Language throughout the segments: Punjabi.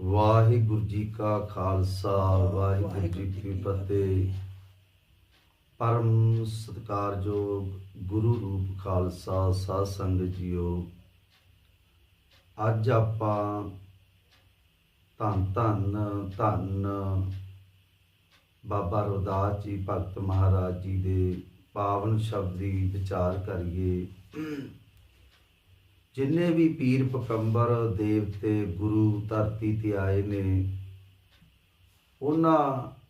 ਵਾਹਿਗੁਰੂ ਜੀ ਕਾ ਖਾਲਸਾ ਵਾਹਿਗੁਰੂ ਜੀ ਕੀ ਫਤਿਹ। ਪਰਮ ਸਤਿਕਾਰਯੋਗ ਗੁਰੂ ਰੂਪ ਖਾਲਸਾ ਸਾਧ ਸੰਗਤ ਜੀਓ ਅੱਜ ਆਪਾਂ ਧੰਨ ਧੰਨ ਧੰਨ ਬਾਬਾ ਰਵਿਦਾਸ ਜੀ ਭਗਤ ਮਹਾਰਾਜ ਜੀ ਦੇ ਪਾਵਨ ਸ਼ਬਦ ਦੀ ਵਿਚਾਰ ਕਰੀਏ। ਜਿੰਨੇ ਵੀ ਪੀਰ ਪਕੰਬਰ ਦੇਵਤੇ, ਗੁਰੂ ਧਰਤੀ ਤੇ ਆਏ ਨੇ, ਉਹਨਾਂ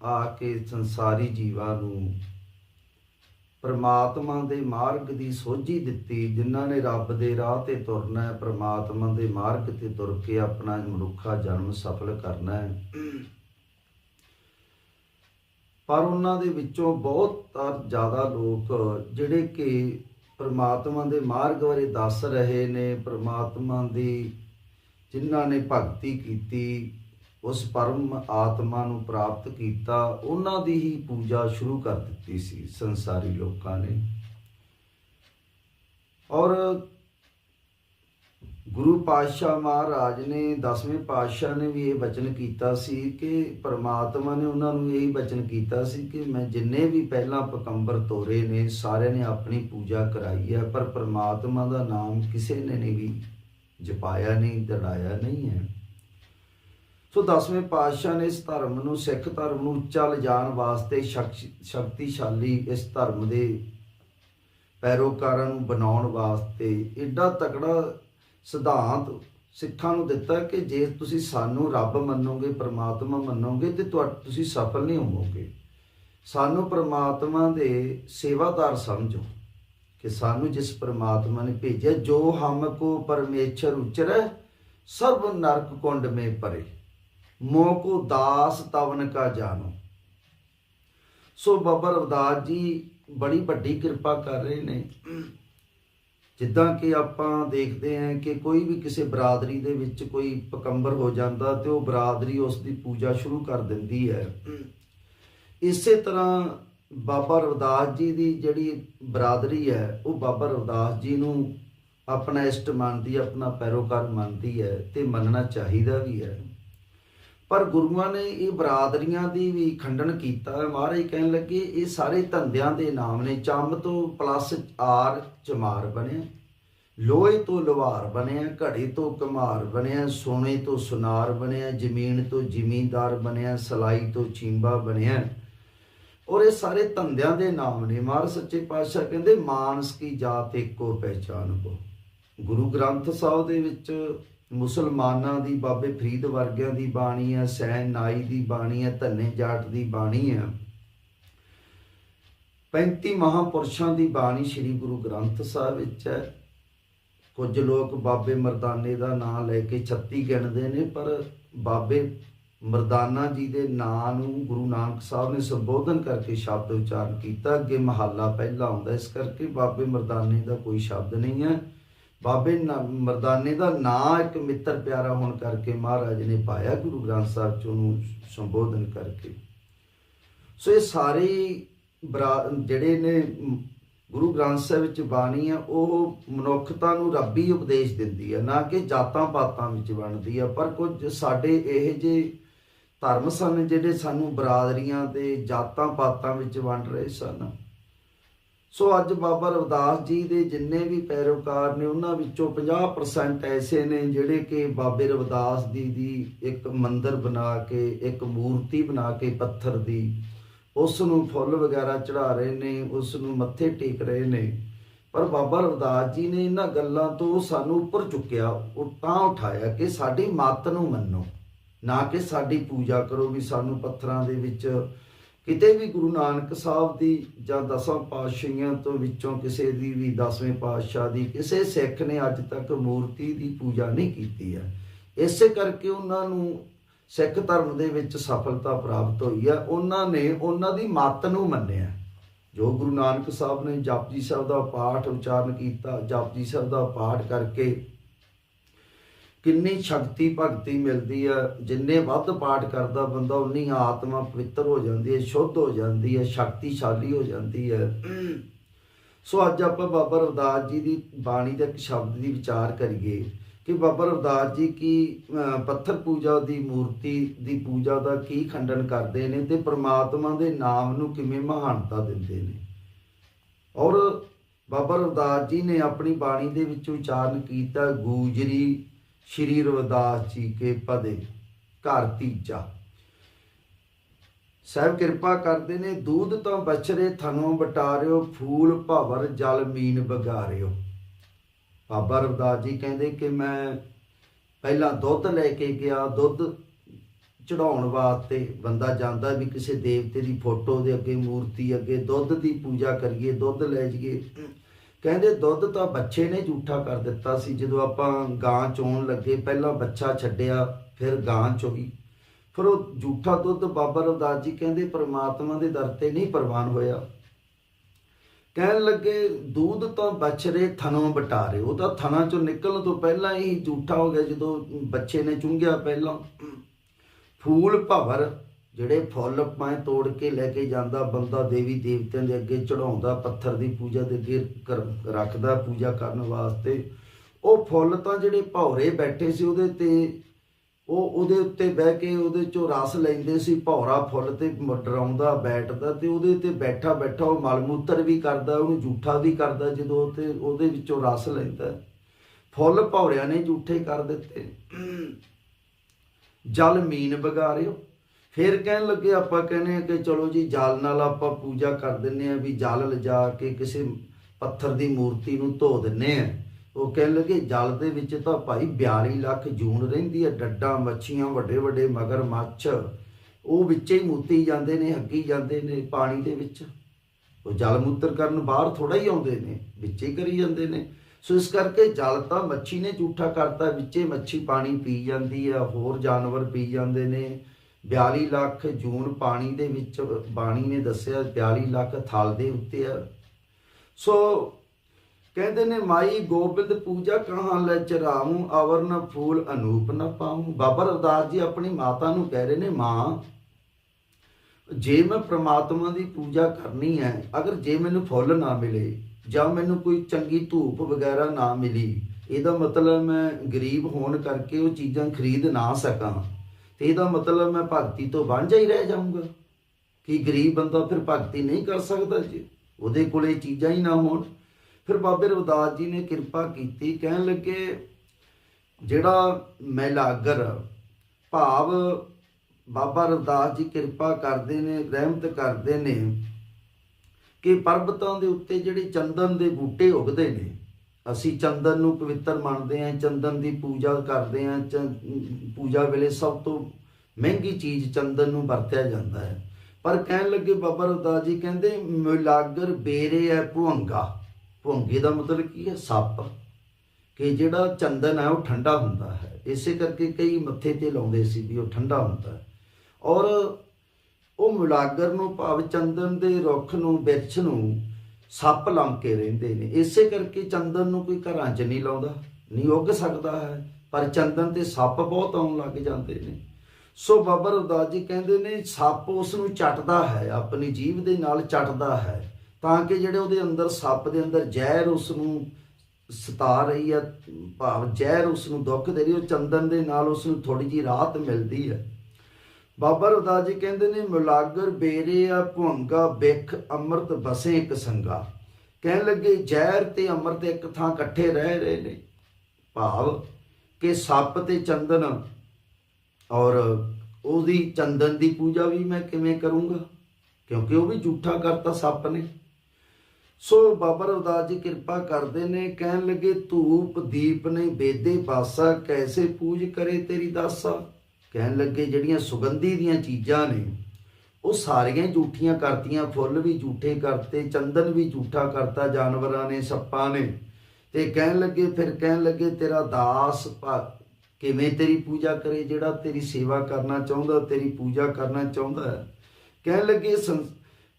ਆ ਕੇ ਸੰਸਾਰੀ ਜੀਵਾਂ ਨੂੰ ਪਰਮਾਤਮਾ ਦੇ ਮਾਰਗ ਦੀ ਸੋਝੀ ਦਿੱਤੀ, ਜਿਨ੍ਹਾਂ ਨੇ ਰੱਬ ਦੇ ਰਾਹ ਤੇ ਤੁਰਨਾ ਹੈ, ਪ੍ਰਮਾਤਮਾ ਦੇ ਮਾਰਗ ਤੇ ਤੁਰ ਕੇ ਆਪਣਾ ਮਨੁੱਖਾ ਜਨਮ ਸਫਲ ਕਰਨਾ ਹੈ। ਪਰ ਉਹਨਾਂ ਦੇ ਵਿੱਚੋਂ ਬਹੁਤ ਜ਼ਿਆਦਾ ਲੋਕ ਜਿਹੜੇ ਕਿ ਪ੍ਰਮਾਤਮਾ ਦੇ ਮਾਰਗ ਬਾਰੇ ਦੱਸ ਰਹੇ ਨੇ, ਪ੍ਰਮਾਤਮਾ ਦੀ ਜਿਨ੍ਹਾਂ ਨੇ ਭਗਤੀ ਕੀਤੀ, ਉਸ ਪਰਮ ਆਤਮਾ ਨੂੰ ਪ੍ਰਾਪਤ ਕੀਤਾ, ਉਹਨਾਂ ਦੀ ਹੀ ਪੂਜਾ ਸ਼ੁਰੂ ਕਰ ਦਿੱਤੀ ਸੀ ਸੰਸਾਰੀ ਲੋਕਾਂ ਨੇ। ਔਰ ਗੁਰੂ ਪਾਤਸ਼ਾਹ ਮਹਾਰਾਜ ਨੇ ਦਸਵੇਂ ਪਾਤਸ਼ਾਹ ਨੇ ਵੀ ਇਹ ਬਚਨ ਕੀਤਾ ਸੀ ਕਿ ਪ੍ਰਮਾਤਮਾ ਨੇ ਉਹਨਾਂ ਨੂੰ ਇਹੀ ਬਚਨ ਕੀਤਾ ਸੀ ਕਿ ਮੈਂ ਜਿੰਨੇ ਵੀ ਪਹਿਲਾਂ ਪਕੰਬਰ ਤੋਰੇ ਨੇ, ਸਾਰਿਆਂ ਨੇ ਆਪਣੀ ਪੂਜਾ ਕਰਾਈ ਹੈ, ਪਰ ਪ੍ਰਮਾਤਮਾ ਦਾ ਨਾਮ ਕਿਸੇ ਨੇ ਨਹੀਂ ਵੀ ਜਪਾਇਆ ਨਹੀਂ, ਦੜਾਇਆ ਨਹੀਂ ਹੈ। ਸੋ ਦਸਵੇਂ ਪਾਤਸ਼ਾਹ ਨੇ ਇਸ ਧਰਮ ਨੂੰ, ਸਿੱਖ ਧਰਮ ਨੂੰ ਉੱਚਾ ਲਿਜਾਣ ਵਾਸਤੇ ਸ਼ਕਸ਼- ਸ਼ਕਤੀਸ਼ਾਲੀ ਇਸ ਧਰਮ ਦੇ ਪੈਰੋਕਾਰਾਂ ਨੂੰ ਬਣਾਉਣ ਵਾਸਤੇ ਐਡਾ ਤਕੜਾ ਸਿਧਾਂਤ ਸਿੱਖਾਂ ਨੂੰ ਦਿੱਤਾ ਕਿ ਜੇ ਤੁਸੀਂ ਸਾਨੂੰ ਰੱਬ ਮੰਨੋਗੇ, ਪ੍ਰਮਾਤਮਾ ਮੰਨੋਗੇ ਤੇ ਤੁਹਾ- ਤੁਸੀਂ ਸਫਲ ਨਹੀਂ ਹੋਵੋਗੇ। ਸਾਨੂੰ ਪ੍ਰਮਾਤਮਾ ਦੇ ਸੇਵਾਦਾਰ ਸਮਝੋ ਕਿ ਸਾਨੂੰ ਜਿਸ ਪ੍ਰਮਾਤਮਾ ਨੇ ਭੇਜਿਆ, ਜੋ ਹਮ ਕੋ ਪਰਮੇਸ਼ਰ ਉਚਰੈ ਸਰਬ ਨਰਕ ਕੁੰਡ ਮੇ ਪਰੇ। ਮੋਹ ਕੋ ਦਾਸ ਤਵਨ ਕਾ ਜਾਨੋ ਸੋ ਬਾਬਾ ਰਵਦਾਸ ਜੀ ਬੜੀ ਵੱਡੀ ਕਿਰਪਾ ਕਰ ਰਹੇ ਨੇ। ਜਿੱਦਾਂ ਕਿ ਆਪਾਂ ਦੇਖਦੇ ਹਾਂ ਕਿ ਕੋਈ ਵੀ ਕਿਸੇ ਬਰਾਦਰੀ ਦੇ ਵਿੱਚ ਕੋਈ ਪਕੰਬਰ ਹੋ ਜਾਂਦਾ ਤੇ ਉਹ ਬਰਾਦਰੀ ਉਸ ਦੀ ਪੂਜਾ ਸ਼ੁਰੂ ਕਰ ਦਿੰਦੀ ਹੈ। ਇਸੇ ਤਰ੍ਹਾਂ ਬਾਬਾ ਰਵਦਾਸ ਜੀ ਦੀ ਜਿਹੜੀ ਬਰਾਦਰੀ ਹੈ ਉਹ ਬਾਬਾ ਰਵਦਾਸ ਜੀ ਨੂੰ ਆਪਣਾ ਇਸ਼ਟ ਮੰਨਦੀ ਆਪਣਾ ਪੈਰੋਕਾਰ ਮੰਨਦੀ ਹੈ ਤੇ ਮੰਨਣਾ ਚਾਹੀਦਾ ਵੀ ਹੈ। ਪਰ ਗੁਰੂਆਂ ਨੇ ਇਹ ਬਰਾਦਰੀਆਂ ਦੀ ਵੀ ਖੰਡਨ ਕੀਤਾ ਮਹਾਰਾਜ ਕਹਿਣ ਲੱਗੇ, ਇਹ ਸਾਰੇ ਧੰਦਿਆਂ ਦੇ ਨਾਮ ਨੇ। ਚੰਮ ਤੋਂ ਪਲੱਸ ਆਰ ਚਮਾਰ ਬਣਿਆ, ਲੋਹੇ ਤੋਂ ਲਵਾਰ ਬਣਿਆ, ਘੜੇ ਤੋਂ ਕਮਾਰ ਬਣਿਆ, ਸੋਨੇ ਤੋਂ ਸੁਨਾਰ ਬਣਿਆ, ਜ਼ਮੀਨ ਤੋਂ ਜ਼ਿਮੀਂਦਾਰ ਬਣਿਆ, ਸਲਾਈ ਤੋਂ ਚੀਂਬਾ ਬਣਿਆ। ਔਰ ਇਹ ਸਾਰੇ ਧੰਦਿਆਂ ਦੇ ਨਾਮ ਨੇ। ਮਹਾਰਾਜ ਸੱਚੇ ਪਾਤਸ਼ਾਹ ਕਹਿੰਦੇ, ਮਾਨਸ ਕੀ ਜਾਤ ਇੱਕੋ ਪਹਿਚਾਨ ਕੋ। ਗੁਰੂ ਗ੍ਰੰਥ ਸਾਹਿਬ ਦੇ ਵਿੱਚ ਮੁਸਲਮਾਨਾਂ ਦੀ ਬਾਬੇ ਫਰੀਦ ਵਰਗਿਆਂ ਦੀ ਬਾਣੀ ਹੈ ਸੈਨ ਨਾਈ ਦੀ ਬਾਣੀ ਹੈ, ਧੰਨੇ ਜਾਟ ਦੀ ਬਾਣੀ ਹੈ। 35 ਮਹਾਪੁਰਸ਼ਾਂ ਦੀ ਬਾਣੀ ਸ੍ਰੀ ਗੁਰੂ ਗ੍ਰੰਥ ਸਾਹਿਬ ਵਿੱਚ ਹੈ। ਕੁਝ ਲੋਕ ਬਾਬੇ ਮਰਦਾਨੇ ਦਾ ਨਾਮ ਲੈ ਕੇ 36 ਗਿਣਦੇ ਨੇ, ਪਰ ਬਾਬੇ ਮਰਦਾਨਾ ਜੀ ਦੇ ਨਾਂ ਨੂੰ ਗੁਰੂ ਨਾਨਕ ਸਾਹਿਬ ਨੇ ਸੰਬੋਧਨ ਕਰਕੇ ਸ਼ਬਦ ਉਚਾਰਨ ਕੀਤਾ। ਅੱਗੇ ਮਹੱਲਾ ਪਹਿਲਾ ਆਉਂਦਾ, ਇਸ ਕਰਕੇ ਬਾਬੇ ਮਰਦਾਨੇ ਦਾ ਕੋਈ ਸ਼ਬਦ ਨਹੀਂ ਹੈ। ਬਾਬੇ ਨਾ- ਮਰਦਾਨੇ ਦਾ ਨਾਂ ਇੱਕ ਮਿੱਤਰ ਪਿਆਰਾ ਹੋਣ ਕਰਕੇ ਮਹਾਰਾਜ ਨੇ ਪਾਇਆ ਗੁਰੂ ਗ੍ਰੰਥ ਸਾਹਿਬ ਚ ਉਹਨੂੰ ਸੰਬੋਧਨ ਕਰਕੇ। ਸੋ ਇਹ ਸਾਰੇ ਬਰਾ- ਜਿਹੜੇ ਨੇ ਗੁਰੂ ਗ੍ਰੰਥ ਸਾਹਿਬ ਵਿੱਚ ਬਾਣੀ ਆ, ਉਹ ਮਨੁੱਖਤਾ ਨੂੰ ਰੱਬੀ ਉਪਦੇਸ਼ ਦਿੰਦੀ ਹੈ ਨਾ ਕਿ ਜਾਤਾਂ ਪਾਤਾਂ ਵਿੱਚ ਵੰਡਦੀ ਆ। ਪਰ ਕੁਝ ਸਾਡੇ ਇਹ ਜੇ ਧਰਮ ਸਨ ਜਿਹੜੇ ਸਾਨੂੰ ਬਰਾਦਰੀਆਂ ਤੇ ਜਾਤਾਂ ਪਾਤਾਂ ਵਿੱਚ ਵੰਡ ਰਹੇ ਸਨ ਸੋ ਅੱਜ ਬਾਬਾ ਰਵਿਦਾਸ ਜੀ ਦੇ ਜਿੰਨੇ ਵੀ ਪੈਰੋਕਾਰ ਨੇ, ਉਹਨਾਂ ਵਿੱਚੋਂ 50% ਐਸੇ ਨੇ ਜਿਹੜੇ ਕਿ ਬਾਬੇ ਰਵਿਦਾਸ ਜੀ ਦੀ ਇੱਕ ਮੰਦਰ ਬਣਾ ਕੇ, ਇੱਕ ਮੂਰਤੀ ਬਣਾ ਕੇ ਪੱਥਰ ਦੀ ਉਸ ਨੂੰ ਫੁੱਲ ਵਗੈਰਾ ਚੜਾ ਰਹੇ ਨੇ ਉਸ ਨੂੰ ਮੱਥੇ ਟੇਕ ਰਹੇ ਨੇ। ਪਰ ਬਾਬਾ ਰਵਿਦਾਸ ਜੀ ਨੇ ਇਹਨਾਂ ਗੱਲਾਂ ਤੋਂ ਸਾਨੂੰ ਉੱਪਰ ਚੁੱਕਿਆ, ਉਹ ਤਾਂ ਉਠਾਇਆ ਕਿ ਸਾਡੀ ਮੱਤ ਨੂੰ ਮੰਨੋ, ਨਾ ਕਿ ਸਾਡੀ ਪੂਜਾ ਕਰੋ ਵੀ ਸਾਨੂੰ ਪੱਥਰਾਂ ਦੇ ਵਿੱਚ ਕਿਤੇ ਵੀ ਗੁਰੂ ਨਾਨਕ ਸਾਹਿਬ ਦੀ ਜਾਂ ਦਸਾਂ ਪਾਤਸ਼ਾਹੀਆਂ ਤੋਂ ਵਿੱਚੋਂ ਕਿਸੇ ਦੀ ਵੀ ਦਸਵੇਂ ਪਾਤਸ਼ਾਹ ਦੀ ਕਿਸੇ ਸਿੱਖ ਨੇ ਅੱਜ ਤੱਕ ਮੂਰਤੀ ਦੀ ਪੂਜਾ ਨਹੀਂ ਕੀਤੀ ਹੈ। ਇਸੇ ਕਰਕੇ ਉਹਨਾਂ ਨੂੰ ਸਿੱਖ ਧਰਮ ਦੇ ਵਿੱਚ ਸਫਲਤਾ ਪ੍ਰਾਪਤ ਹੋਈ ਹੈ। ਉਹਨਾਂ ਨੇ ਉਹਨਾਂ ਦੀ ਮੱਤ ਨੂੰ ਮੰਨਿਆ। ਜੋ ਗੁਰੂ ਨਾਨਕ ਸਾਹਿਬ ਨੇ ਜਪਜੀ ਸਾਹਿਬ ਦਾ ਪਾਠ ਉਚਾਰਨ ਕੀਤਾ, ਜਪਜੀ ਸਾਹਿਬ ਦਾ ਪਾਠ ਕਰਕੇ ਕਿੰਨੀ ਸ਼ਕਤੀ, ਭਗਤੀ ਮਿਲਦੀ ਆ, ਜਿੰਨੇ ਵੱਧ ਪਾਠ ਕਰਦਾ ਬੰਦਾ, ਉਨੀ ਆਤਮਾ ਪਵਿੱਤਰ ਹੋ ਜਾਂਦੀ ਹੈ, ਸ਼ੁੱਧ ਹੋ ਜਾਂਦੀ ਹੈ, ਸ਼ਕਤੀਸ਼ਾਲੀ ਹੋ ਜਾਂਦੀ ਹੈ। ਸੋ ਅੱਜ ਆਪਾਂ ਬਾਬਾ ਰਵਦਾਸ ਜੀ ਦੀ ਬਾਣੀ ਦੇ ਇੱਕ ਸ਼ਬਦ ਦੀ ਵਿਚਾਰ ਕਰੀਏ ਕਿ ਬਾਬਾ ਰਵਦਾਸ ਜੀ ਕੀ ਪੱਥਰ ਪੂਜਾ ਦੀ ਮੂਰਤੀ ਦੀ ਪੂਜਾ ਦਾ ਕੀ ਖੰਡਨ ਕਰਦੇ ਨੇ ਤੇ ਪ੍ਰਮਾਤਮਾ ਦੇ ਨਾਮ ਨੂੰ ਕਿਵੇਂ ਮਹਾਨਤਾ ਦਿੰਦੇ ਨੇ। ਔਰ ਬਾਬਾ ਰਵਦਾਸ ਜੀ ਨੇ ਆਪਣੀ ਬਾਣੀ ਦੇ ਵਿੱਚ ਉਚਾਰਨ ਕੀਤਾ, ਗੂਜਰੀ ਸ਼੍ਰੀ ਰਵਦਾਸ ਜੀ ਕੇ ਪਦੇ, ਘਰ ਤੀਜਾ। ਸਾਹਿਬ ਕਿਰਪਾ ਕਰਦੇ ਨੇ, ਦੂਧ ਤੋਂ ਬਛਰੇ ਥਨੋਂ ਬਟਾਰਿਓ ਫੂਲ ਭਵਰ ਜਲ ਮੀਨ ਬਗਾਰਿਓ ਬਾਬਾ ਰਵਿਦਾਸ ਜੀ ਕਹਿੰਦੇ ਕਿ ਮੈਂ ਪਹਿਲਾਂ ਦੁੱਧ ਲੈ ਕੇ ਗਿਆ, ਦੁੱਧ ਚੜਾਉਣ ਵਾਸਤੇ ਬੰਦਾ ਜਾਂਦਾ ਵੀ ਕਿਸੇ ਦੇਵਤੇ ਦੀ ਫੋਟੋ ਦੇ ਅੱਗੇ ਮੂਰਤੀ ਅੱਗੇ ਦੁੱਧ ਦੀ ਪੂਜਾ ਕਰੀਏ, ਦੁੱਧ ਲੈ ਜਾਈਏ। ਕਹਿੰਦੇ ਦੁੱਧ ਤਾਂ ਬੱਚੇ ਨੇ ਝੂਠਾ ਕਰ ਦਿੱਤਾ ਸੀ। ਜਦੋਂ ਆਪਾਂ ਗਾਂ ਚੋਣ ਲੱਗੇ, ਪਹਿਲਾਂ ਬੱਚਾ ਛੱਡਿਆ, ਫਿਰ ਗਾਂ ਚੋਈ। ਫਿਰ ਉਹ ਝੂਠਾ ਦੁੱਧ ਬਾਬਾ ਰਵਦਾਸ ਜੀ ਕਹਿੰਦੇ ਪ੍ਰਮਾਤਮਾ ਦੇ ਦਰ ਤੇ ਨਹੀਂ ਪ੍ਰਵਾਨ ਹੋਇਆ। ਕਹਿਣ ਲੱਗੇ, ਦੁੱਧ ਤਾਂ ਬਛਰੇ ਥਨੋਂ ਬਟਾਰੇ ਉਹ ਤਾਂ ਥਣਾ ਚੋਂ ਨਿਕਲਣ ਤੋਂ ਪਹਿਲਾਂ ਹੀ ਝੂਠਾ ਹੋ ਗਿਆ ਜਦੋਂ ਬੱਚੇ ਨੇ ਚੁੰਗਿਆ ਪਹਿਲਾਂ। ਫੂਲ ਭਵਰ ਜਿਹੜੇ ਫੁੱਲ ਪਾਏ ਤੋੜ ਕੇ ਲੈ ਕੇ ਜਾਂਦਾ, ਬੰਦਾ ਦੇਵੀ ਦੇਵਤਿਆਂ ਦੇ ਅੱਗੇ ਚੜਾਉਂਦਾ ਪੱਥਰ ਦੀ ਪੂਜਾ ਦੇ ਅੱਗੇ ਕਰ- ਰੱਖਦਾ ਪੂਜਾ ਕਰਨ ਵਾਸਤੇ, ਉਹ ਫੁੱਲ ਤਾਂ ਜਿਹੜੇ ਭੌਰੇ ਬੈਠੇ ਸੀ ਉਹਦੇ ਤੇ, ਉਹ ਉਹਦੇ ਉੱਤੇ ਬਹਿ ਕੇ ਉਹਦੇ ਚੋਂ ਰਸ ਲੈਂਦੇ ਸੀ, ਭੌਰਾ ਫੁੱਲ ਤੇ ਡਰਾਉਂਦਾ, ਬੈਠਦਾ ਤੇ ਉਹਦੇ ਤੇ ਬੈਠਾ ਬੈਠਾ ਉਹ ਮਲ ਮੂਤਰ ਵੀ ਕਰਦਾ, ਉਹਨੂੰ ਝੂਠਾ ਵੀ ਕਰਦਾ ਜਦੋਂ ਤੇ ਉਹਦੇ ਵਿੱਚੋਂ ਰਸ ਲੈਂਦਾ। ਫੁੱਲ ਭੌਰਿਆਂ ਨੇ ਝੂਠੇ ਕਰ ਦਿੱਤੇ। ਜਲ ਮੀਨ ਬਗਾਰਿਓ ਫਿਰ ਕਹਿਣ ਲੱਗੇ, ਆਪਾਂ ਕਹਿੰਦੇ ਆ ਕਿ ਚਲੋ ਜੀ, ਜਲ ਨਾਲ ਆਪਾਂ ਪੂਜਾ ਕਰ ਦਿੰਨੇ ਆ ਵੀ ਜਲ ਲਿਜਾ ਕੇ ਕਿਸੇ ਪੱਥਰ ਦੀ ਮੂਰਤੀ ਨੂੰ ਧੋ ਦਿੰਨੇ ਆ ਉਹ ਕਹਿਣ ਲੱਗੇ, ਜਲ ਦੇ ਵਿੱਚ ਤਾਂ ਭਾਈ 42 ਲੱਖ ਜੂਨ ਰਹਿੰਦੀ ਹੈ, ਡੱਡਾਂ, ਮੱਛੀਆਂ, ਵੱਡੇ ਵੱਡੇ ਮਗਰ ਮੱਛ, ਉਹ ਵਿੱਚੇ ਹੀ ਮੂਤੀ ਜਾਂਦੇ ਨੇ ਹੱਗੀ ਜਾਂਦੇ ਨੇ ਪਾਣੀ ਦੇ ਵਿੱਚ। ਉਹ ਜਲ ਮੂਤਰ ਕਰਨ ਬਾਹਰ ਥੋੜਾ ਹੀ ਆਉਂਦੇ ਨੇ, ਵਿੱਚੇ ਹੀ ਕਰੀ ਜਾਂਦੇ ਨੇ। ਸੋ ਇਸ ਕਰਕੇ ਜਲ ਤਾਂ ਮੱਛੀ ਨੇ ਝੂਠਾ ਕਰਤਾ, ਵਿੱਚੇ ਮੱਛੀ ਪਾਣੀ ਪੀ ਜਾਂਦੀ ਆ ਹੋਰ ਜਾਨਵਰ ਪੀ ਜਾਂਦੇ ਨੇ। 42 ਲੱਖ ਜੂਨ ਪਾਣੀ ਦੇ ਵਿੱਚ, ਬਾਣੀ ਨੇ ਦੱਸਿਆ 42 ਲੱਖ ਥਲ ਦੇ ਉੱਤੇ ਆ। ਸੋ ਕਹਿੰਦੇ ਨੇ, ਮਾਈ ਗੋਬਿੰਦ ਪੂਜਾ ਕਹਾਂ ਲੈ ਚਰਾਉਂ ਅਵਰਨ ਫੂਲ ਅਨੂਪ ਨਾ ਪਾਉਂ। ਬਾਬਾ ਰਵਦਾਸ ਜੀ ਆਪਣੀ ਮਾਤਾ ਨੂੰ ਕਹਿ ਰਹੇ ਨੇ, ਮਾਂ, ਜੇ ਮੈਂ ਪ੍ਰਮਾਤਮਾ ਦੀ ਪੂਜਾ ਕਰਨੀ ਹੈ, ਅਗਰ ਜੇ ਮੈਨੂੰ ਫੁੱਲ ਨਾ ਮਿਲੇ, ਜਾਂ ਮੈਨੂੰ ਕੋਈ ਚੰਗੀ ਧੂਪ ਵਗੈਰਾ ਨਾ ਮਿਲੀ, ਇਹਦਾ ਮਤਲਬ ਮੈਂ ਗਰੀਬ ਹੋਣ ਕਰਕੇ ਉਹ ਚੀਜ਼ਾਂ ਖਰੀਦ ਨਾ ਸਕਾਂ। ਇਹਦਾ ਮਤਲਬ ਮੈਂ ਭਗਤੀ ਤੋਂ ਵਾਂਝਾ ਹੀ ਰਹਿ ਜਾਊਂਗਾ। ਕਿ ਗਰੀਬ ਬੰਦਾ ਫਿਰ ਭਗਤੀ ਨਹੀਂ ਕਰ ਸਕਦਾ ਜੀ? ਉਹਦੇ ਕੋਲੇ ਚੀਜ਼ਾਂ ਹੀ ਨਾ ਹੋਣ। ਫਿਰ ਬਾਬੇ ਰਵਦਾਸ ਜੀ ਨੇ ਕਿਰਪਾ ਕੀਤੀ, ਕਹਿਣ ਲੱਗੇ, ਜਿਹੜਾ ਮੈਲਾਗਰ ਭਾਵ ਬਾਬਾ ਰਵਦਾਸ ਜੀ ਕਿਰਪਾ ਕਰਦੇ ਨੇ, ਰਹਿਮਤ ਕਰਦੇ ਨੇ, ਕਿ ਪਰਬਤਾਂ ਦੇ ਉੱਤੇ ਜਿਹੜੇ ਚੰਦਨ ਦੇ ਬੂਟੇ ਉਗਦੇ ਨੇ ਅਸੀਂ ਚੰਦਨ ਨੂੰ ਪਵਿੱਤਰ ਮੰਨਦੇ ਹਾਂ, ਚੰਦਨ ਦੀ ਪੂਜਾ ਕਰਦੇ ਹਾਂ, ਚੰ- ਪੂਜਾ ਵੇਲੇ ਸਭ ਤੋਂ ਮਹਿੰਗੀ ਚੀਜ਼ ਚੰਦਨ ਨੂੰ ਵਰਤਿਆ ਜਾਂਦਾ ਹੈ। ਪਰ ਕਹਿਣ ਲੱਗੇ ਬਾਬਾ ਰਵਦਾਸ ਜੀ ਕਹਿੰਦੇ ਮਿਲਾਗਰ ਬੇਰੇ ਹੈ ਭੁੰਗਾ। ਭੁੰਗੇ ਦਾ ਮਤਲਬ ਕੀ ਹੈ? ਸੱਪ। ਕਿ ਜਿਹੜਾ ਚੰਦਨ ਹੈ ਉਹ ਠੰਡਾ ਹੁੰਦਾ ਹੈ। ਇਸੇ ਕਰਕੇ ਕਈ ਮੱਥੇ ਤੇ ਲਾਉਂਦੇ ਸੀ ਵੀ ਉਹ ਠੰਡਾ ਹੁੰਦਾ ਹੈ। ਔਰ ਉਹ ਮਿਲਾਗਰ ਨੂੰ ਭਾਵ ਚੰਦਨ ਦੇ ਰੁੱਖ ਨੂੰ, ਬਿਰਛ ਨੂੰ ਸੱਪ ਲੰਮ ਕੇ ਰਹਿੰਦੇ ਨੇ। ਇਸੇ ਕਰਕੇ ਚੰਦਨ ਨੂੰ ਕੋਈ ਘਰਾਂ 'ਚ ਨਹੀਂ ਲਾਉਂਦਾ। ਨਹੀਂ ਉੱਗ ਸਕਦਾ ਹੈ। ਪਰ ਚੰਦਨ ਤੇ ਸੱਪ ਬਹੁਤ ਆਉਣ ਲੱਗ ਜਾਂਦੇ ਨੇ। ਸੋ ਬਾਬਾ ਰਵਦਾਸ ਜੀ ਕਹਿੰਦੇ ਨੇ, ਸੱਪ ਉਸ ਨੂੰ ਚੱਟਦਾ ਹੈ, ਆਪਣੀ ਜੀਭ ਦੇ ਨਾਲ ਚੱਟਦਾ ਹੈ। ਤਾਂ ਕਿ ਜਿਹੜੇ ਉਹਦੇ ਅੰਦਰ ਸੱਪ ਦੇ ਅੰਦਰ ਜ਼ਹਿਰ ਉਸ ਨੂੰ ਸਤਾ ਰਹੀ ਹੈ, ਭਾਵ ਜ਼ਹਿਰ ਉਸ ਨੂੰ ਦੁੱਖ ਦੇ ਰਹੀ ਉਹ ਚੰਦਨ ਦੇ ਨਾਲ ਉਸ ਨੂੰ ਥੋੜੀ ਜੀ ਰਾਹਤ ਮਿਲਦੀ ਹੈ। ਬਾਬਾ ਰਵਦਾਸ ਜੀ ਕਹਿੰਦੇ ਨੇ, ਮੁਲਾਗਰ ਬੇਰੇ ਆ ਭੁੰਗਾ ਬਿਖ, ਅੰਮ੍ਰਿਤ ਬਸੇ ਇੱਕ ਸੰਗਾ। ਕਹਿਣ ਲੱਗੇ, ਜ਼ਹਿਰ ਤੇ ਅੰਮ੍ਰਿਤ ਇੱਕ ਥਾਂ ਇਕੱਠੇ ਰਹਿ ਰਹੇ ਨੇ। ਭਾਵ ਕਿ ਸੱਪ ਤੇ ਚੰਦਨ ਔਰ ਉਹਦੀ ਚੰਦਨ ਦੀ ਪੂਜਾ ਵੀ ਮੈਂ ਕਿਵੇਂ ਕਰੂੰਗਾ? ਕਿਉਂਕਿ ਉਹ ਵੀ ਝੂਠਾ ਕਰਤਾ ਸੱਪ ਨੇ। ਸੋ ਬਾਬਾ ਰਵਦਾਸ ਜੀ ਕਿਰਪਾ ਕਰਦੇ ਨੇ, ਕਹਿਣ ਲੱਗੇ, ਧੂਪ ਦੀਪ ਨੇ ਬੇਦੇ ਪਾਸਾ ਕੈਸੇ ਪੂਜ ਕਰੇ ਤੇਰੀ ਦਾਸਾ? ਕਹਿਣ ਲੱਗੇ ਜਿਹੜੀਆਂ ਸੁਗੰਧੀ ਦੀਆਂ ਚੀਜ਼ਾਂ ਨੇ, ਉਹ ਸਾਰੀਆਂ ਹੀ ਝੂਠੀਆਂ ਕਰਤੀਆਂ, ਫੁੱਲ ਵੀ ਝੂਠੇ ਕਰਤੇ, ਚੰਦਨ ਵੀ ਝੂਠਾ ਕਰਤਾ, ਜਾਨਵਰਾਂ ਨੇ, ਸੱਪਾਂ ਨੇ। ਤੇ ਕਹਿਣ ਲੱਗੇ, ਫਿਰ ਕਹਿਣ ਲੱਗੇ, ਤੇਰਾ ਦਾਸ ਭਾ- ਕਿਵੇਂ ਤੇਰੀ ਪੂਜਾ ਕਰੇ, ਜਿਹੜਾ ਤੇਰੀ ਸੇਵਾ ਕਰਨਾ ਚਾਹੁੰਦਾ, ਤੇਰੀ ਪੂਜਾ ਕਰਨਾ ਚਾਹੁੰਦਾ ਹੈ। ਕਹਿਣ ਲੱਗੇ ਸੰ-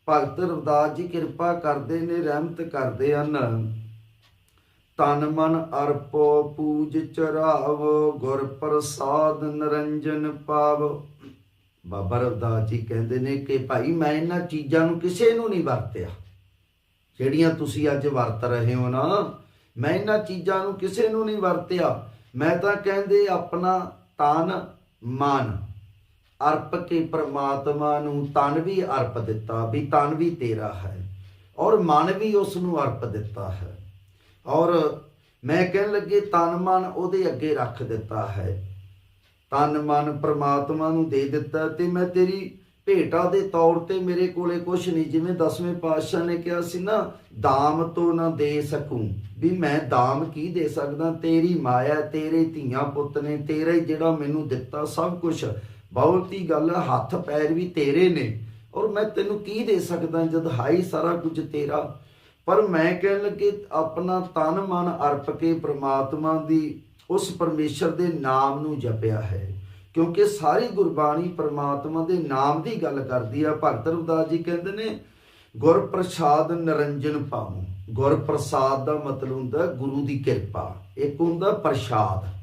ਭਗਤ ਰਵਦਾਸ ਜੀ ਕਿਰਪਾ ਕਰਦੇ ਨੇ, ਰਹਿਮਤ ਕਰਦੇ ਹਨ। ਤਨ ਮਨ ਅਰਪੋ ਪੂਜ ਚਰਾਵ, ਗੁਰ ਪ੍ਰਸਾਦ ਨਰੰਜਨ ਪਾਵ। ਬਾਬਾ ਰਵਦਾਸ ਜੀ ਕਹਿੰਦੇ ਨੇ ਕਿ ਭਾਈ, ਮੈਂ ਇਹਨਾਂ ਚੀਜ਼ਾਂ ਨੂੰ ਕਿਸੇ ਨੂੰ ਨਹੀਂ ਵਰਤਿਆ। ਜਿਹੜੀਆਂ ਤੁਸੀਂ ਅੱਜ ਵਰਤ ਰਹੇ ਹੋ ਨਾ, ਮੈਂ ਇਹਨਾਂ ਚੀਜ਼ਾਂ ਨੂੰ ਕਿਸੇ ਨੂੰ ਨਹੀਂ ਵਰਤਿਆ। ਮੈਂ ਤਾਂ ਕਹਿੰਦੇ ਆਪਣਾ ਤਨ, ਮਨ ਅਰਪ ਕੇ ਪ੍ਰਮਾਤਮਾ ਨੂੰ ਤਨ ਵੀ ਅਰਪ ਦਿੱਤਾ ਵੀ ਤਨ ਵੀ ਤੇਰਾ ਹੈ। ਔਰ ਮਨ ਵੀ ਉਸ ਨੂੰ ਅਰਪ ਦਿੱਤਾ ਹੈ। ਔਰ ਮੈਂ ਕਹਿਣ ਲੱਗੇ ਤਨ ਮਨ ਉਹਦੇ ਅੱਗੇ ਰੱਖ ਦਿੱਤਾ ਹੈ। ਤਨ ਮਨ ਪ੍ਰਮਾਤਮਾ ਨੂੰ ਦੇ ਦਿੱਤਾ ਤੇ ਮੈਂ ਤੇਰੀ ਭੇਟਾ ਦੇ ਤੌਰ ਤੇ ਮੇਰੇ ਕੋਲੇ ਕੁਝ ਨਹੀਂ। ਜਿਵੇਂ ਦਸਵੇਂ ਪਾਤਸ਼ਾਹ ਨੇ ਕਿਹਾ ਸੀ ਨਾ ਦਾਮ ਤੋਂ ਨਾ ਦੇ ਸਕੂੰ। ਵੀ ਮੈਂ ਦਾਮ ਕੀ ਦੇ ਸਕਦਾ? ਤੇਰੀ ਮਾਇਆ ਤੇਰੇ ਧੀਆਂ ਪੁੱਤ ਨੇ ਤੇਰਾ ਹੀ ਜਿਹੜਾ ਮੈਨੂੰ ਦਿੱਤਾ ਸਭ ਕੁਝ ਬਹੁਤੀ ਗੱਲ ਹੈ, ਹੱਥ ਪੈਰ ਵੀ ਤੇਰੇ ਨੇ। ਔਰ ਮੈਂ ਤੈਨੂੰ ਕੀ ਦੇ ਸਕਦਾ ਜਦ ਹਾਈ ਸਾਰਾ ਕੁਝ ਤੇਰਾ ਪਰ ਮੈਂ ਕਹਿਣ ਲੱਗੇ ਆਪਣਾ ਤਨ ਮਨ ਅਰਪ ਕੇ ਪ੍ਰਮਾਤਮਾ ਦੀ ਉਸ ਪਰਮੇਸ਼ਰ ਦੇ ਨਾਮ ਨੂੰ ਜਪਿਆ ਹੈ। ਕਿਉਂਕਿ ਸਾਰੀ ਗੁਰਬਾਣੀ ਪ੍ਰਮਾਤਮਾ ਦੇ ਨਾਮ ਦੀ ਗੱਲ ਕਰਦੀ ਆ। ਭਗਤ ਰਵਦਾਸ ਜੀ ਕਹਿੰਦੇ ਨੇ, ਗੁਰ ਪ੍ਰਸਾਦ ਨਿਰੰਜਨ ਪਾਉ। ਗੁਰ ਪ੍ਰਸਾਦ ਦਾ ਮਤਲਬ ਹੁੰਦਾ ਗੁਰੂ ਦੀ ਕਿਰਪਾ। ਇੱਕ ਹੁੰਦਾ ਪ੍ਰਸਾਦ।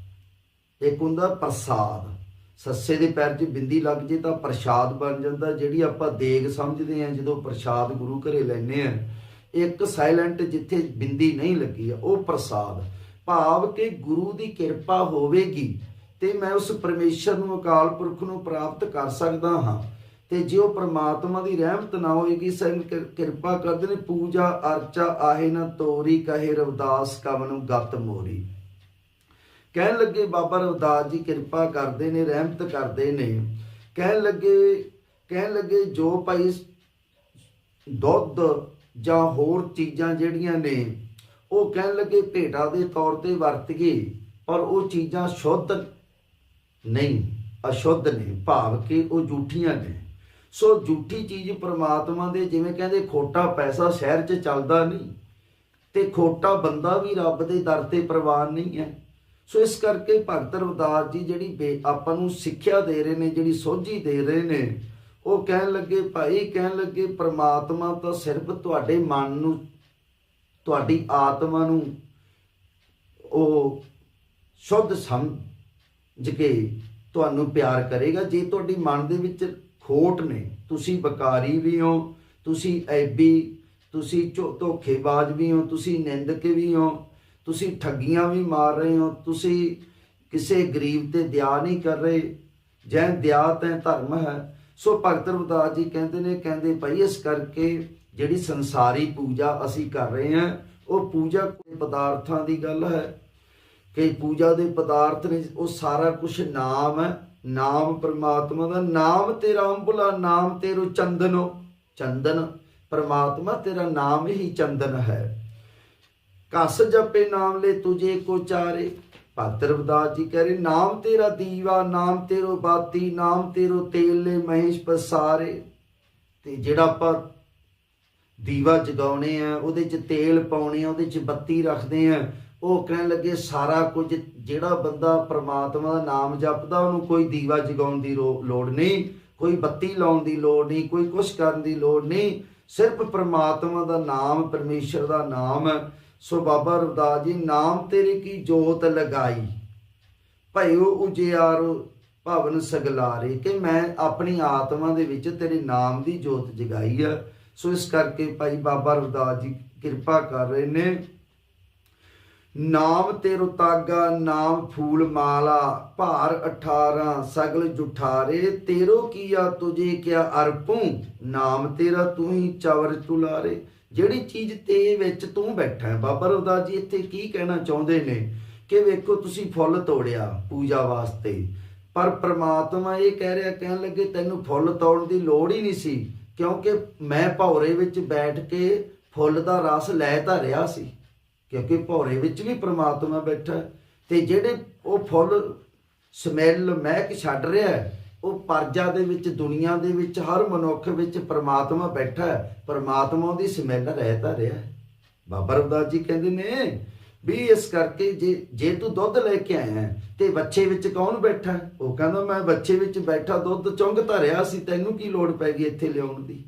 ਇੱਕ ਹੁੰਦਾ ਪ੍ਰਸਾਦ। ਸੱਸੇ ਦੇ ਪੈਰ 'ਚ ਬਿੰਦੀ ਲੱਗ ਜੇ ਤਾਂ ਪ੍ਰਸਾਦ ਬਣ ਜਾਂਦਾ। ਜਿਹੜੀ ਆਪਾਂ ਦੇਗ ਸਮਝਦੇ ਆ, ਜਦੋਂ ਪ੍ਰਸਾਦ ਗੁਰੂ ਘਰੇ ਲੈਨੇ ਆ ਇੱਕ ਸਾਇਲੈਂਟ ਜਿੱਥੇ ਬਿੰਦੀ ਨਹੀਂ ਲੱਗੀ ਆ, ਉਹ ਪ੍ਰਸਾਦ। ਭਾਵ ਕਿ ਗੁਰੂ ਦੀ ਕਿਰਪਾ ਹੋਵੇਗੀ ਤੇ ਮੈਂ ਉਸ ਪਰਮੇਸ਼ਰ ਨੂੰ, ਅਕਾਲ ਪੁਰਖ ਨੂੰ ਪ੍ਰਾਪਤ ਕਰ ਸਕਦਾ ਹਾਂ। ਤੇ ਜੇ ਉਹ ਪ੍ਰਮਾਤਮਾ ਦੀ ਰਹਿਮਤ ਨਾ ਹੋਏਗੀ ਸੰਗ ਕਿਰਪਾ ਕਰਦੇ ਨੇ ਪੂਜਾ ਅਰਚਾ ਆਹੇ ਨਾ ਤੋਰੀ ਕਹੇ ਰਵਦਾਸ ਕਵਨ ਗਤ ਮੋਰੀ। ਕਹਿਣ ਲੱਗੇ, ਬਾਬਾ ਰਵਦਾਸ ਜੀ ਕਿਰਪਾ ਕਰਦੇ ਨੇ, ਰਹਿਮਤ ਕਰਦੇ ਨੇ। ਕਹਿਣ ਲੱਗੇ ਕਹਿਣ ਲੱਗੇ, ਜੋ ਭਾਈ ਦੁੱਧ ਜਾਂ ਹੋਰ ਚੀਜ਼ਾਂ ਜਿਹੜੀਆਂ ਨੇ, ਉਹ ਕਹਿਣ ਲੱਗੇ ਭੇਟਾ ਦੇ ਤੌਰ ਤੇ ਵਰਤੀਏ ਪਰ ਉਹ ਚੀਜ਼ਾਂ ਸ਼ੁੱਧ ਨਹੀਂ, ਅਸ਼ੁੱਧ ਨੇ, ਭਾਵ ਕਿ ਉਹ ਝੂਠੀਆਂ ਨੇ। ਸੋ ਝੂਠੀ ਚੀਜ਼ ਪ੍ਰਮਾਤਮਾ ਦੇ ਜਿਵੇਂ ਕਹਿੰਦੇ ਖੋਟਾ ਪੈਸਾ ਸ਼ਹਿਰ 'ਚ ਚੱਲਦਾ ਨਹੀਂ ਤੇ ਖੋਟਾ ਬੰਦਾ ਵੀ ਰੱਬ ਦੇ ਦਰ ਤੇ ਪ੍ਰਵਾਨ ਨਹੀਂ ਹੈ। ਸੋ ਇਸ ਕਰਕੇ ਭਗਤ ਰਵਦਾਸ ਜੀ ਜਿਹੜੀ ਬੇ- ਆਪਾਂ ਨੂੰ ਸਿੱਖਿਆ ਦੇ ਰਹੇ ਨੇ, ਜਿਹੜੀ ਸੋਝੀ ਦੇ ਰਹੇ ਨੇ ਉਹ ਕਹਿਣ ਲੱਗੇ, ਭਾਈ, ਕਹਿਣ ਲੱਗੇ, ਪ੍ਰਮਾਤਮਾ ਤਾਂ ਸਿਰਫ ਤੁਹਾਡੇ ਮਨ ਨੂੰ, ਤੁਹਾਡੀ ਆਤਮਾ ਨੂੰ ਉਹ ਸ਼ੁੱਧ ਸਮਝ ਕੇ ਤੁਹਾਨੂੰ ਪਿਆਰ ਕਰੇਗਾ। ਜੇ ਤੁਹਾਡੀ ਮਨ ਦੇ ਵਿੱਚ ਖੋਟ ਨੇ, ਤੁਸੀਂ ਬਕਾਰੀ ਵੀ ਹੋ, ਤੁਸੀਂ ਐਬੀ, ਤੁਸੀਂ ਧੋਖੇਬਾਜ਼ ਵੀ ਹੋ, ਤੁਸੀਂ ਨਿੰਦਕ ਵੀ ਹੋ, ਤੁਸੀਂ ਠੱਗੀਆਂ ਵੀ ਮਾਰ ਰਹੇ ਹੋ, ਤੁਸੀਂ ਕਿਸੇ ਗਰੀਬ ਤੇ ਦਇਆ ਨਹੀਂ ਕਰ ਰਹੇ। ਜੈ ਦਇਆ ਤੈ ਧਰਮ ਹੈ ਸੋ ਭਗਤ ਰਵਿਦਾਸ ਜੀ ਕਹਿੰਦੇ ਨੇ, ਕਹਿੰਦੇ ਭਾਈ ਇਸ ਕਰਕੇ ਜਿਹੜੀ ਸੰਸਾਰੀ ਪੂਜਾ ਅਸੀਂ ਕਰ ਰਹੇ ਹਾਂ, ਉਹ ਪੂਜਾ ਪਦਾਰਥਾਂ ਦੀ ਗੱਲ ਹੈ ਕਿ ਪੂਜਾ ਦੇ ਪਦਾਰਥ ਨੇ ਉਹ ਸਾਰਾ ਕੁਝ ਨਾਮ ਹੈ, ਨਾਮ ਪਰਮਾਤਮਾ ਦਾ, ਨਾਮ ਤੇਰਾ ਅੰਬੁਲਾ, ਨਾਮ ਤੇਰੋ ਚੰਦਨੋ, ਚੰਦਨ, ਪਰਮਾਤਮਾ ਤੇਰਾ ਨਾਮ ਹੀ ਚੰਦਨ ਹੈ। ਕਸ ਜਪੇ ਨਾਮ ਲੈ ਤੁਝੇ ਕੋ ਚਾਰੇ। ਭਗਤ ਜੀ ਕਹਿ ਰਹੇ, ਨਾਮ ਤੇਰਾ ਦੀਵਾ, ਨਾਮ ਤੇਰੋ ਬਾਤੀ ਨਾਮ ਤੇਰੋ ਤੇਲ ਲੈ ਮਹੇਸ਼ ਪਸਾਰੇ। ਤੇ ਜਿਹੜਾ ਆਪਾਂ ਦੀਵਾ ਜਗਾਉਣੇ ਆ, ਉਹਦੇ 'ਚ ਤੇਲ ਪਾਉਣੇ ਆ, ਉਹਦੇ 'ਚ ਬੱਤੀ ਰੱਖਦੇ ਆ, ਉਹ ਕਹਿਣ ਲੱਗੇ ਸਾਰਾ ਕੁਝ, ਜਿਹੜਾ ਬੰਦਾ ਪ੍ਰਮਾਤਮਾ ਦਾ ਨਾਮ ਜਪਦਾ, ਉਹਨੂੰ ਕੋਈ ਦੀਵਾ ਜਗਾਉਣ ਦੀ ਰੋ- ਲੋੜ ਨਹੀਂ, ਕੋਈ ਬੱਤੀ ਲਾਉਣ ਦੀ ਲੋੜ ਨਹੀਂ, ਕੋਈ ਕੁਛ ਕਰਨ ਦੀ ਲੋੜ ਨਹੀਂ। ਸਿਰਫ ਪ੍ਰਮਾਤਮਾ ਦਾ ਨਾਮ, ਪਰਮੇਸ਼ਰ ਦਾ ਨਾਮ ਸੋ ਬਾਬਾ ਰਵਦਾਸ ਜੀ, ਨਾਮ ਤੇਰੀ ਕੀ ਜੋਤ ਲਗਾਈ? ਭਇਓ ਉਜਿਆਰੋ ਭਵਨ ਸਗਲਾਰੇ, ਕਿ ਮੈਂ ਆਪਣੀ ਆਤਮਾ ਦੇ ਵਿੱਚ ਤੇਰੇ ਨਾਮ ਦੀ ਜੋਤ ਜਗਾਈ ਆ। ਸੋ ਇਸ ਕਰਕੇ ਭਾਈ ਬਾਬਾ ਰਵਦਾਸ ਜੀ ਕਿਰਪਾ ਕਰ ਰਹੇ ਨੇ। ਨਾਮ ਤੇਰੋ ਤਾਗਾ, ਨਾਮ ਫੂਲ ਮਾਲਾ, ਭਾਰ 18 ਸਗਲ ਜੁਠਾਰੇ, ਤੇਰੋ ਕੀਆ ਤੁਝੇ ਕਿਆ ਅਰਪੂ? ਨਾਮ ਤੇਰਾ ਤੂੰ ਹੀ ਚਵਰ ਤੁਲਾਰੇ। ਜਿਹੜੀ ਚੀਜ਼ ਤੇ ਵਿੱਚ ਤੂੰ ਬੈਠਾ ਹੈ ਬਾਬਾ ਰਵਦਾਸ ਜੀ ਇੱਥੇ ਕੀ ਕਹਿਣਾ ਚਾਹੁੰਦੇ ਨੇ ਕਿ ਵੇਖੋ ਤੁਸੀਂ ਫੁੱਲ ਤੋੜਿਆ ਪੂਜਾ ਵਾਸਤੇ ਪਰ ਪ੍ਰਮਾਤਮਾ ਇਹ ਕਹਿ ਰਿਹਾ ਕਹਿਣ ਲੱਗੇ ਤੈਨੂੰ ਫੁੱਲ ਤੋੜਨ ਦੀ ਲੋੜ ਹੀ ਨਹੀਂ ਸੀ ਕਿਉਂਕਿ ਮੈਂ ਭੌਰੇ ਵਿੱਚ ਬੈਠ ਕੇ ਫੁੱਲ ਦਾ ਰਸ ਲੈ ਤਾਂ ਰਿਹਾ ਸੀ ਕਿਉਂਕਿ ਭੌਰੇ ਵਿੱਚ ਵੀ ਪ੍ਰਮਾਤਮਾ ਬੈਠਾ ਹੈ ਤੇ ਜਿਹੜੇ ਉਹ ਫੁੱਲ ਸਮੈਲ ਮਹਿਕ ਛੱਡ ਰਿਹਾ ਹੈ, ਉਹ ਪਰਜਾ ਦੇ ਵਿੱਚ, ਦੁਨੀਆ ਦੇ ਵਿੱਚ, ਹਰ ਮਨੁੱਖ ਵਿੱਚ ਪਰਮਾਤਮਾ ਬੈਠਾ ਹੈ। ਪ੍ਰਮਾਤਮਾ ਦੀ ਸਮੈਲ ਰਹਿਤਾ ਰਿਹਾ ਬਾਬਾ ਰਵਦਾਸ ਜੀ ਕਹਿੰਦੇ ਨੇ ਵੀ ਇਸ ਕਰਕੇ ਜੇ ਜੇ ਤੂੰ ਦੁੱਧ ਲੈ ਕੇ ਆਇਆ ਤੇ ਬੱਚੇ ਵਿੱਚ ਕੌਣ ਬੈਠਾ ਉਹ ਕਹਿੰਦਾ, ਮੈਂ ਬੱਚੇ ਵਿੱਚ ਬੈਠਾ, ਦੁੱਧ ਚੁੰਗ ਰਿਹਾ ਸੀ, ਤੈਨੂੰ ਕੀ ਲੋੜ ਪੈ ਗਈ ਇੱਥੇ ਲਿਆਉਣ ਦੀ?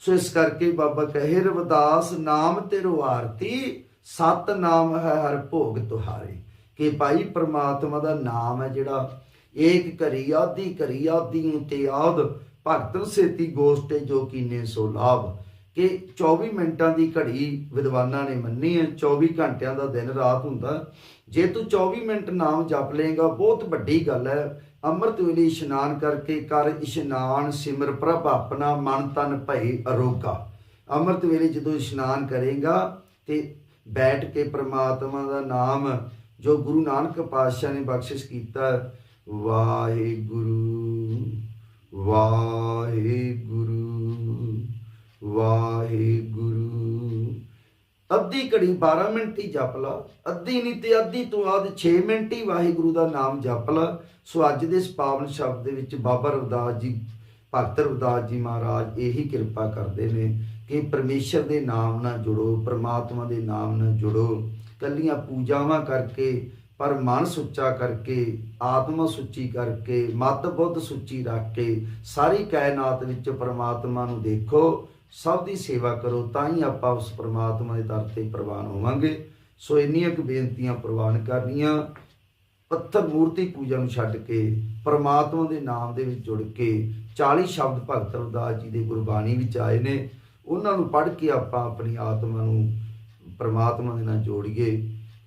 ਸੋ ਇਸ ਕਰਕੇ ਬਾਬਾ ਕਹੇ, ਰਵਦਾਸ, ਨਾਮ ਤੇਰੋ ਆਰਤੀ ਸਤ ਨਾਮ ਹੈ ਹਰ ਭੋਗ ਤੁਹਾਰੇ। ਕਿ ਭਾਈ, ਪ੍ਰਮਾਤਮਾ ਦਾ ਨਾਮ ਹੈ ਜਿਹੜਾ ਏਕ ਕਰੀ ਆਦੀ ਕਰੀ ਆਦੀ ਤੇ ਆਦ। ਭਗਤਨ ਸੇਤੀ ਗੋਸਟੇ ਜੋ ਕੀਨੇ ਸੋ ਲਾਭ। ਕਿ 24 ਮਿੰਟਾਂ ਦੀ ਘੜੀ ਵਿਦਵਾਨਾਂ ਨੇ ਮੰਨੀ ਹੈ 24 ਘੰਟਿਆਂ ਦਾ ਦਿਨ ਰਾਤ ਹੁੰਦਾ। ਜੇ ਤੂੰ 24 ਮਿੰਟ ਨਾਮ ਜਪ ਲੇਗਾ ਬਹੁਤ ਵੱਡੀ ਗੱਲ ਹੈ। ਅੰਮ੍ਰਿਤ ਵੇਲੇ ਇਸ਼ਨਾਨ ਕਰਕੇ ਕਰ ਇਸ਼ਨਾਨ, ਸਿਮਰ ਪ੍ਰਭ ਆਪਣਾ, ਮਨ ਤਨ ਭਈ ਅਰੋਗਾ। ਅੰਮ੍ਰਿਤ ਵੇਲੇ ਜਦੋਂ ਇਸ਼ਨਾਨ ਕਰੇਗਾ ਤੇ ਬੈਠ ਕੇ ਪ੍ਰਮਾਤਮਾ ਦਾ ਨਾਮ ਜੋ ਗੁਰੂ ਨਾਨਕ ਪਾਤਸ਼ਾਹ ਨੇ ਬਖਸ਼ਿਸ਼ ਕੀਤਾ ਵਾਹਿਗੁਰੂ ਵਾਹਿਗੁਰੂ ਵਾਹਿਗੁਰੂ। ਅੱਧੀ ਘੜੀ 12 ਮਿੰਟ ਹੀ ਜਪ ਲਾ, ਅੱਧੀ ਨਹੀਂ ਤੇ ਅੱਧੀ ਤੋਂ ਬਾਅਦ 6 ਮਿੰਟ ਹੀ ਵਾਹਿਗੁਰੂ ਦਾ ਨਾਮ ਜਪ ਲਾ। ਸੋ ਅੱਜ ਦੇ ਇਸ ਪਾਵਨ ਸ਼ਬਦ ਦੇ ਵਿੱਚ ਬਾਬਾ ਰਵਿਦਾਸ ਜੀ, ਭਗਤ ਰਵਦਾਸ ਜੀ ਮਹਾਰਾਜ ਇਹੀ ਕਿਰਪਾ ਕਰਦੇ ਨੇ ਕਿ ਪਰਮੇਸ਼ਰ ਦੇ ਨਾਮ ਨਾਲ ਜੁੜੋ, ਪ੍ਰਮਾਤਮਾ ਦੇ ਨਾਮ ਨਾਲ ਜੁੜੋ। ਕੱਲੀਆਂ ਪੂਜਾਵਾਂ ਕਰਕੇ ਪਰ ਮਨ ਸੁੱਚਾ ਕਰਕੇ, ਆਤਮਾ ਸੁੱਚੀ ਕਰਕੇ ਮਤ ਬੁੱਧ ਸੁੱਚੀ ਰੱਖ ਕੇ ਸਾਰੀ ਕਾਇਨਾਤ ਵਿੱਚ ਪ੍ਰਮਾਤਮਾ ਨੂੰ ਦੇਖੋ, ਸਭ ਦੀ ਸੇਵਾ ਕਰੋ, ਤਾਂ ਹੀ ਆਪਾਂ ਉਸ ਪ੍ਰਮਾਤਮਾ ਦੇ ਦਰ ਤੇ ਪ੍ਰਵਾਨ ਹੋਵਾਂਗੇ। ਸੋ ਇੰਨੀਆਂ ਕੁ ਬੇਨਤੀਆਂ ਪ੍ਰਵਾਨ ਕਰਨੀਆਂ। ਪੱਥਰ ਮੂਰਤੀ ਪੂਜਾ ਨੂੰ ਛੱਡ ਕੇ, ਪ੍ਰਮਾਤਮਾ ਦੇ ਨਾਮ ਦੇ ਵਿੱਚ ਜੁੜ ਕੇ 40 ਸ਼ਬਦ ਭਗਤ ਰਵਿਦਾਸ ਜੀ ਦੇ ਗੁਰਬਾਣੀ ਵਿੱਚ ਆਏ ਨੇ। ਉਹਨਾਂ ਨੂੰ ਪੜ੍ਹ ਕੇ ਆਪਾਂ ਆਪਣੀ ਆਤਮਾ ਨੂੰ ਪ੍ਰਮਾਤਮਾ ਦੇ ਨਾਲ ਜੋੜੀਏ।